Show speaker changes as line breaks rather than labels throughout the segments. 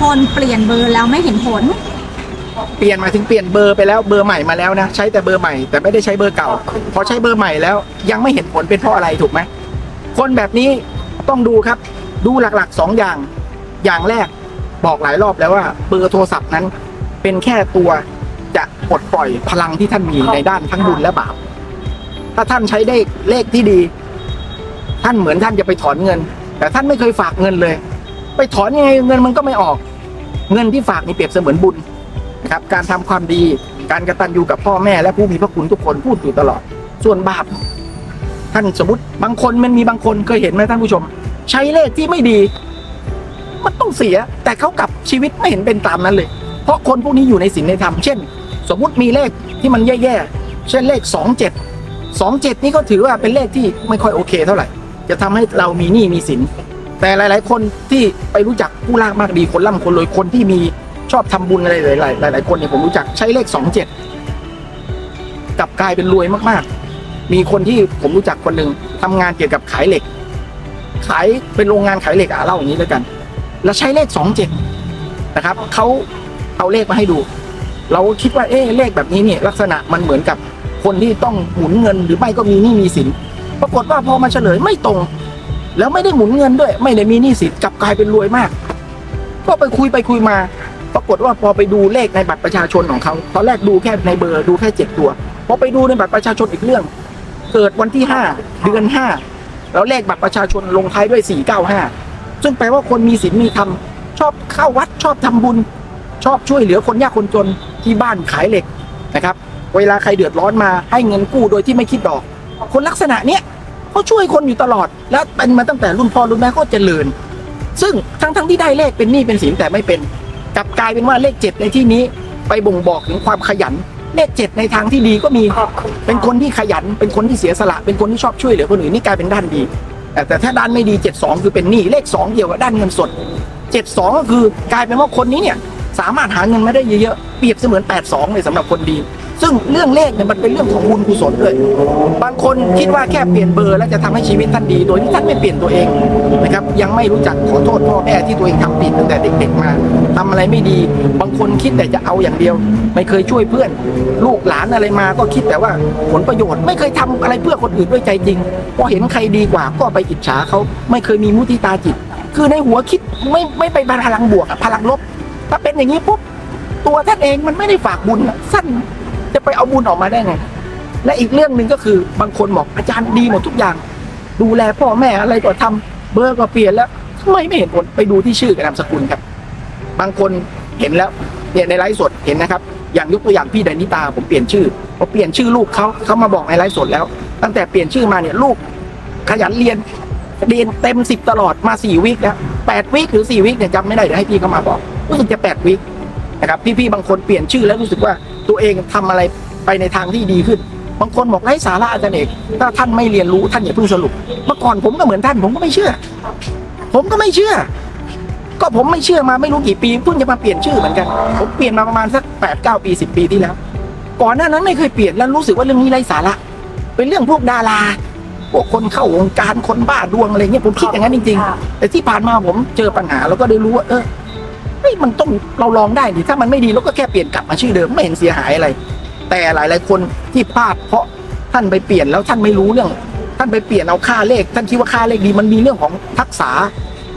คนเปลี่ยนเบอร์แล้วไม่เห็นผล
เปลี่ยนมาถึงเปลี่ยนเบอร์ไปแล้วเบอร์ใหม่มาแล้วนะใช้แต่เบอร์ใหม่แต่ไม่ได้ใช้เบอร์เก่าพอใช้เบอร์ใหม่แล้วยังไม่เห็นผลเป็นเพราะอะไรถูกไหมคนแบบนี้ต้องดูครับ ดูหลักๆสองอย่าง อย่างแรกบอกหลายรอบแล้วว่าเบอร์โทรศัพท์นั้น เป็นแค่ตัวจะปลดปล่อยพลังที่ท่านมีในด้านทั้งบุญและบาปถ้าท่านใช้ได้เลขที่ดี ท่านเหมือนท่านจะไปถอนเงิน แต่ท่านไม่เคยฝากเงินเลย ไปถอนยังไงเงินมันก็ไม่ออก เงินที่ฝากนี่เปรียบเสมือนบุญนะครับ การทำความดี การกระตัญญูกับพ่อแม่ และผู้มีพระคุณทุกคนพูดอยู่ตลอด ส่วนบาป ท่านสมมติบางคนมันมีบางคนเคยเห็นไหมท่านผู้ชม ใช้เลขที่ไม่ดี มันต้องเสีย แต่เขากลับชีวิตไม่เห็นเป็นตามนั้นเลย เพราะคนพวกนี้อยู่ในศีลในธรรม เช่น สมมุติมีเลขที่มันแย่ๆ เช่นเลขสองเจ็ดสองเจ็ดนี่ก็ถือว่าเป็นเลขที่ไม่ค่อยโอเค เท่าไหร่ จะทำให้เรามีหนี้มีสิน แต่หลาย ๆ คนที่ไปรู้จักผู้ลากมากดีคนร่ำคนรวยคนที่มีชอบทำบุญอะไรหลายๆหลาย ๆ คนเนี่ยผมรู้จักใช้เลขสองเจ็ดกลับกลายเป็นรวยมาก ๆ มีคนที่ผมรู้จักคนหนึ่งทำงานเกี่ยวกับขายเหล็ก ขายเป็นโรงงานขายเหล็กอะเล่าอย่างนี้แล้วกัน แล้วใช้เลขสองเจ็ดนะครับเขาเอาเลขมาให้ดู เราคิดว่าเอ๊เลขแบบนี้เนี่ยลักษณะมันเหมือนกับคนที่ต้องหมุนเงินหรือไม่ก็มีหนี้มีสิน ปรากฏว่าพอมาเฉลยไม่ตรง แล้วไม่ได้หมุนเงินด้วย ไม่ได้มีหนี้สินกลับกลายเป็นรวยมาก ก็ไปคุยไปคุยมา ปรากฏว่าพอไปดูเลขในบัตรประชาชนของเขาตอนแรกดูแค่ในเบอร์ดูแค่เจ็ดตัวพอไปดูในบัตรประชาชนอีกเรื่อง เกิดวันที่ห้าเดือนห้าแล้วเลขบัตรประชาชนลงท้ายด้วยสี่เก้าห้าซึ่งแปลว่าคนมีศีลมีธรรมชอบเข้าวัดชอบทำบุญ ชอบช่วยเหลือคนยากคนจนที่บ้านขายเหล็กนะครับ เวลาใครเดือดร้อนมาให้เงินกู้โดยที่ไม่คิดดอก คนลักษณะเนี้ย เขาช่วยคนอยู่ตลอด แล้วเป็นมาตั้งแต่รุ่นพ่อรุ่นแม่ก็เจริญ ซึ่งทั้งทั้งๆที่ได้เลขเป็นหนี้เป็นสินแต่ไม่เป็น กลับกลายเป็นว่าเลขเจ็ดในที่นี้ ไปบ่งบอกถึงความขยัน เลขเจ็ดในทางที่ดีก็มี เป็นคนที่ขยัน เป็นคนที่เสียสละ เป็นคนที่ชอบช่วยเหลือคนอื่นนี่กลายเป็นด้านดี แต่ถ้าด้านไม่ดีเจ็ดสองคือเป็นหนี้ เลขสองเกี่ยวกับด้านเงินสดเจ็ดสองก็คือกลายเป็นว่าคนนี้เนี่ย สามารถหาเงินมาได้เยอะๆเปรียบเสมือน 82 เลยสำหรับคนดี ซึ่งเรื่องเลขเนี่ยมันเป็นเรื่องของบุญกุศลด้วย บางคนคิดว่าแค่เปลี่ยนเบอร์แล้วจะทำให้ชีวิตท่านดี โดยที่ท่านไม่เปลี่ยนตัวเองนะครับยังไม่รู้จักขอโทษพ่อแม่ที่ตัวเองทำผิดตั้งแต่เด็กๆมาทำอะไรไม่ดี บางคนคิดแต่จะเอาอย่างเดียว ไม่เคยช่วยเพื่อน ลูกหลานอะไรมาก็คิดแต่ว่าผลประโยชน์ไม่เคยทำอะไรเพื่อคนอื่นด้วยใจจริงพอเห็นใครดีกว่าก็ไปอิจฉาเขาไม่เคยมีมุทิตาจิต คือในหัวคิดไม่ไม่ไปพลังบวกพลังลบ ถ้าเป็นอย่างนี้ปุ๊บตัวท่านเองมันไม่ได้ฝากบุญสั้นจะไปเอาบุญออกมาได้ไง และอีกเรื่องหนึ่งก็คือบางคนบอกอาจารย์ดีหมดทุกอย่าง ดูแลพ่อแม่อะไรก็ทำเบอร์ก็เปลี่ยนแล้วทำไมไม่เห็นผลไปดูที่ชื่อกับนามสกุลครับ บางคนเห็นแล้วเนี่ยในไลฟ์สดเห็นนะครับ อย่างยกตัวอย่างพี่แดนิตาผมเปลี่ยนชื่อพอเปลี่ยนชื่อลูกเขาเขามาบอกในไลฟ์สดแล้ว ตั้งแต่เปลี่ยนชื่อมาเนี่ยลูก ขยันเรียนเรียนเต็มสิบตลอดมาสี่วิคแล้วแปดวิคหรือสี่วิคเนี่ยจำไม่ได้เดี๋ยวให้พี่เขามาบอก รู้สึกจะแปดวิคนะครับพี่ๆบางคนเปลี่ยนชื่อแล้วรู้สึกว่าตัวเองทำอะไรไปในทางที่ดีขึ้น บางคนบอกไร้สาระอาจารย์เอกถ้าท่านไม่เรียนรู้ท่านอย่าเพิ่งสรุป เมื่อก่อนผมก็เหมือนท่านผมก็ไม่เชื่อ ผมก็ไม่เชื่อ ก็ผมไม่เชื่อมาไม่รู้กี่ปีเพิ่งจะมาเปลี่ยนชื่อเหมือนกัน ผมเปลี่ยนมาประมาณสักแปดเก้าปีสิบปีที่แล้ว ก่อนหน้านั้นไม่เคยเปลี่ยนแล้วรู้สึกว่าเรื่องนี้ไร้สาระ เป็นเรื่องพวกดาราพวกคนเข้าวงการคนบ้าดวงอะไรเงี้ยผมคิดอย่างนั้นจริง ๆ แต่ที่ผ่านมาผมเจอปัญหาแล้วก็ได้รู้ว่าเออ ฮ้ยมันต้องเราลองได้ดิถ้ามันไม่ดีเราก็แค่เปลี่ยนกลับมาชื่อเดิมไม่เห็นเสียหายอะไร แต่หลาย ๆ คนที่พลาดเพราะท่านไปเปลี่ยนแล้วท่านไม่รู้เรื่อง ท่านไปเปลี่ยนเอาค่าเลข ท่านคิดว่าค่าเลขดีมันมีเรื่องของทักษะ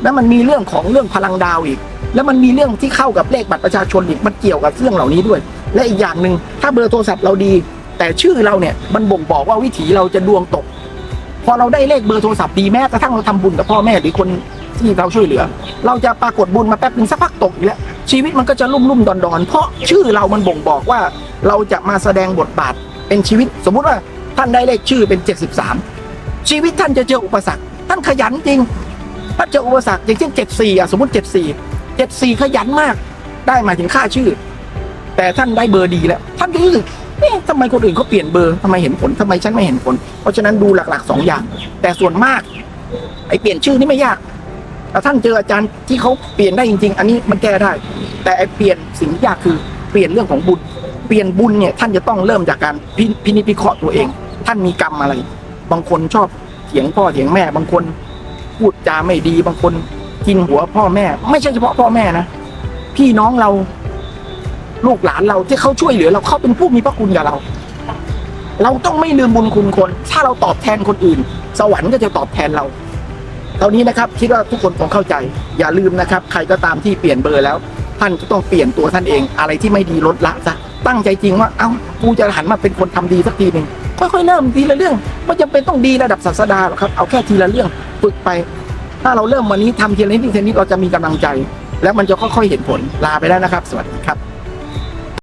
แล้วมันมีเรื่องของเรื่องพลังดาวอีก แล้วมันมีเรื่องที่เข้ากับเลขบัตรประชาชนอีกมันเกี่ยวกับเรื่องเหล่านี้ด้วย และอีกอย่างหนึ่งถ้าเบอร์โทรศัพท์เราดี แต่ชื่อเราเนี่ยมันบ่งบอกว่าวิถีเราจะดวงตก พอเราได้เลขเบอร์โทรศัพท์ดีแม้กระทั่งเราทำบุญกับพ่อแม่หรือคน ที่เราช่วยเหลือ เราจะปรากฏบุญมาแป๊บหนึ่งสักพักตกอีกแล้วชีวิตมันก็จะลุ่มลุ่มดอนดอนเพราะชื่อเรามันบ่งบอกว่าเราจะมาแสดงบทบาทเป็นชีวิต สมมุติว่าท่านได้เลขชื่อเป็น 73 ชีวิตท่านจะเจออุปสรรค ท่านขยันจริงถ้าเจออุปสรรคอย่างเช่น 74อะสมมติ 74 74 ขยันมาก ได้มาถึงค่าชื่อ แต่ท่านได้เบอร์ดีแล้ว ท่านก็รู้สึกเอ๊ะทำไมคนอื่นเขาเปลี่ยนเบอร์ทำไมเห็นผลทำไมฉันไม่เห็นผล เพราะฉะนั้นดูหลักๆสองอย่าง แต่ส่วนมากไอ้เปลี่ยนชื่อนี่ไม่ยาก แต่ท่านเจออาจารย์ที่เขาเปลี่ยนได้จริง ๆ อันนี้มันแก้ได้ แต่ไอ้เปลี่ยนสิ่งที่ยากคือเปลี่ยนเรื่องของบุญ เปลี่ยนบุญเนี่ยท่านจะต้องเริ่มจากการพิพินิจพิเคราะห์ตัวเอง ท่านมีกรรมอะไร บางคนชอบเถียงพ่อเถียงแม่ บางคนพูดจาไม่ดี บางคนกินหัวพ่อแม่ ไม่ใช่เฉพาะพ่อแม่นะพี่น้องเราลูกหลานเราที่เขาช่วยเหลือ เราเขาเป็นผู้มีพระคุณกับเรา เราต้องไม่ลืมบุญคุณคน ถ้าเราตอบแทนคนอื่น สวรรค์ก็จะตอบแทนเรา ตอนนี้นะครับคิดว่าทุกคนคงเข้าใจ อย่าลืมนะครับ ใครก็ตามที่เปลี่ยนเบอร์แล้ว ท่านก็ต้องเปลี่ยนตัวท่านเอง อะไรที่ไม่ดีลดละซะตั้งใจจริงว่าเอ้ากูจะหันมาเป็นคนทำดีสักทีหนึ่งค่อยๆเริ่มทีละเรื่องไม่จำเป็นต้องดีระดับศาสดาหรอกครับเอาแค่ทีละเรื่องฝึกไป ถ้าเราเริ่มวันนี้ทำทีละนิดทีละนิดเราจะมีกำลังใจ แล้วมันจะค่อยๆเห็นผลลาไปแล้วนะครับ สวัสดีครับ